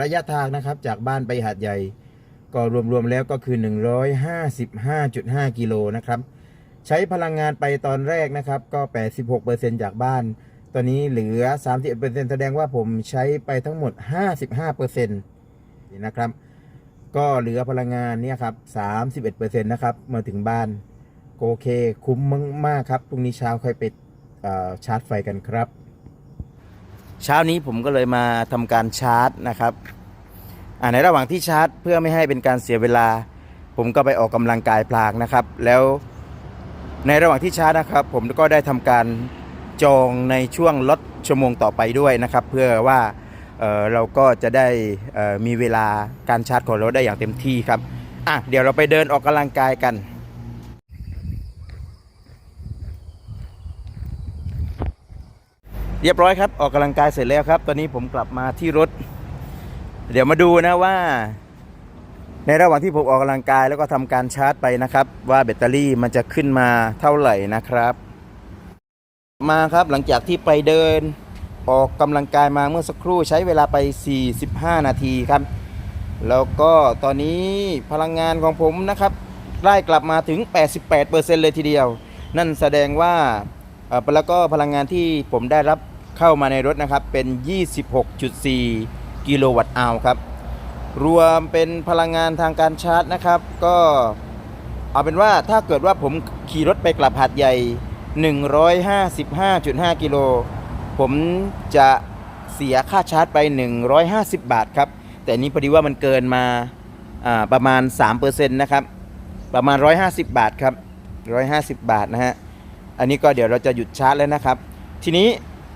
ระยะทางนะครับจากบ้านไปหาดใหญ่ ก็รวมๆแล้วก็คือ 155.5 กิโลนะครับ ใช้พลังงานไปตอนแรกนะครับก็ 86%จากบ้าน ตอนนี้เหลือ 31%แสดงว่าผมใช้ไปทั้งหมด 55%นี่นะครับ ก็เหลือพลังงานเนี่ยครับ 31%นะครับมาถึงบ้านโอเคคุ้มมากๆครับพรุ่งนี้เช้าค่อยไปชาร์จไฟกันครับ เช้านี้ผมก็เลยมาทำการชาร์จนะครับในระหว่างที่ชาร์จ เพื่อไม่ให้เป็นการเสียเวลา ผมก็ไปออกกำลังกายพลางนะครับ แล้วในระหว่างที่ชาร์จนะครับ ผมก็ได้ทำการจองในช่วงลดชั่วโมงต่อไปด้วยนะครับ เพื่อว่าเเราก็จะได้มีเวลาการชาร์จของเราได้อย่างเต็มที่ครับอะเดี๋ยวเราไปเดินออกกำลังกายกัน เรียบร้อยครับ ออกกำลังกายเสร็จแล้วครับ ตอนนี้ผมกลับมาที่รถ เดี๋ยวมาดูนะว่า ในระหว่างที่ผมออกกำลังกายแล้วก็ทำการชาร์จไปนะครับ ว่าแบตเตอรี่มันจะขึ้นมาเท่าไหร่นะครับ มาครับหลังจากที่ไปเดิน ออกกำลังกายมาเมื่อสักครู่ใช้เวลาไป 45 นาทีครับ แล้วก็ตอนนี้พลังงานของผมนะครับได้กลับมาถึง 88%เลยทีเดียว นั่นแสดงว่าแล้วก็พลังงานที่ผมได้รับ เข้ามาในรถนะครับเป็น 26.4 กิโลวัตต์อาวครับ รวมเป็นพลังงานทางการชาร์จนะครับ ก็เอาเป็นว่าถ้าเกิดว่าผมขี่รถไปกลับหาดใหญ่ 155.5 กิโล ผมจะเสียค่าชาร์จไป 150 บาทครับ แต่นี้พอดีว่ามันเกินมาอ่าประมาณ 3%นะครับ ประมาณ 150 บาทครับ 150 บาทนะฮะ อันนี้ก็เดี๋ยวเราจะหยุดชาร์จแล้วนะครับ ทีนี้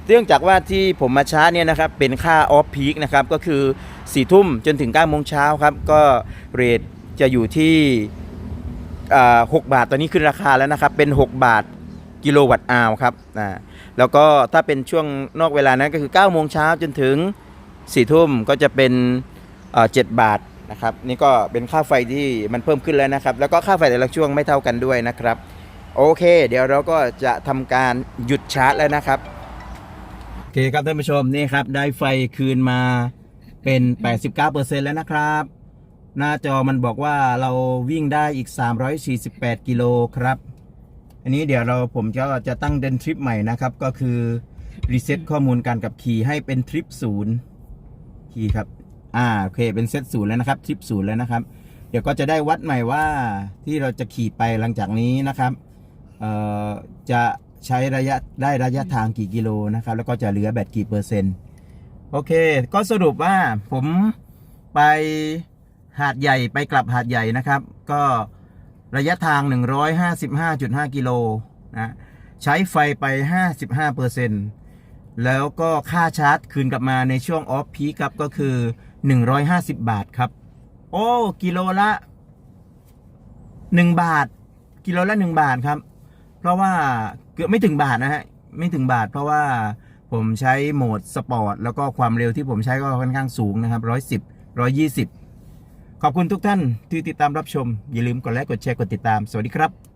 เนื่องจากว่าที่ผมมาชาร์จเนี่ยนะครับเป็นค่าออฟพีคนะครับก็คือ4ทุ่มจนถึง9โมงเช้าครับก็เรทจะอยู่ที่อ่า6บาทตอนนี้ขึ้นราคาแล้วนะครับเป็น 6 บาทกิโลวัตต์อาวครับอ่าแล้วก็ถ้าเป็นช่วงนอกเวลานั้นก็คือ9โมงเช้าจนถึง4ทุ่มก็จะเป็นเอ่อ7บาทนะครับนี่ก็เป็นค่าไฟที่มันเพิ่มขึ้นแล้วนะครับ แล้วก็ค่าไฟแต่ละช่วงไม่เท่ากันด้วยนะครับ โอเค เดี๋ยวเราก็จะทำการหยุดชาร์จแล้วนะครับ อเคครับท่านผู้ชมนี่ครับ ได้ไฟคืนมาเป็น 89%แล้วนะครับ หน้าจอมันบอกว่าเราวิ่งได้อีก 348 กิโลครับ อันนี้เดี๋ยวเราผมก็จะตั้งเดินทริปใหม่นะครับ ก็คือรีเซ็ตข้อมูลการกับขี่ให้เป็นทริปศูนย์ขี่ครับ อ่าโอเคเป็นเซตศูนย์แล้วนะครับ ทริปศูนย์แล้วนะครับ เดี๋ยวก็จะได้วัดใหม่ว่าที่เราจะขี่ไปหลังจากนี้นะครับ เอ่อจะ ใช้ระยะได้ระยะทางกี่กิโลนะครับ แล้วก็จะเหลือแบตกี่เปอร์เซ็นต์ โอเค ก็สรุปว่าผมไปหาดใหญ่ไปกลับหาดใหญ่นะครับ ก็ระยะทาง 155.5 กิโลนะใช้ไฟไป 55เปอร์เซ็นต์แล้วก็ค่าชาร์จคืนกลับมาในช่วงออฟพีครับก็คือ 150 บาทครับ โอ้ กิโลละ 1 บาท กิโลละ 1 บาทครับ เพราะว่าเกือบไม่ถึงบาทนะฮะไม่ถึงบาท เพราะว่าผมใช้โหมดสปอร์ตแล้วก็ความเร็วที่ผมใช้ก็ค่อนข้างสูงนะครับ110 120ขอบคุณทุกท่านที่ติดตามรับชม อย่าลืมกดไลค์กดแชร์กดติดตาม สวัสดีครับ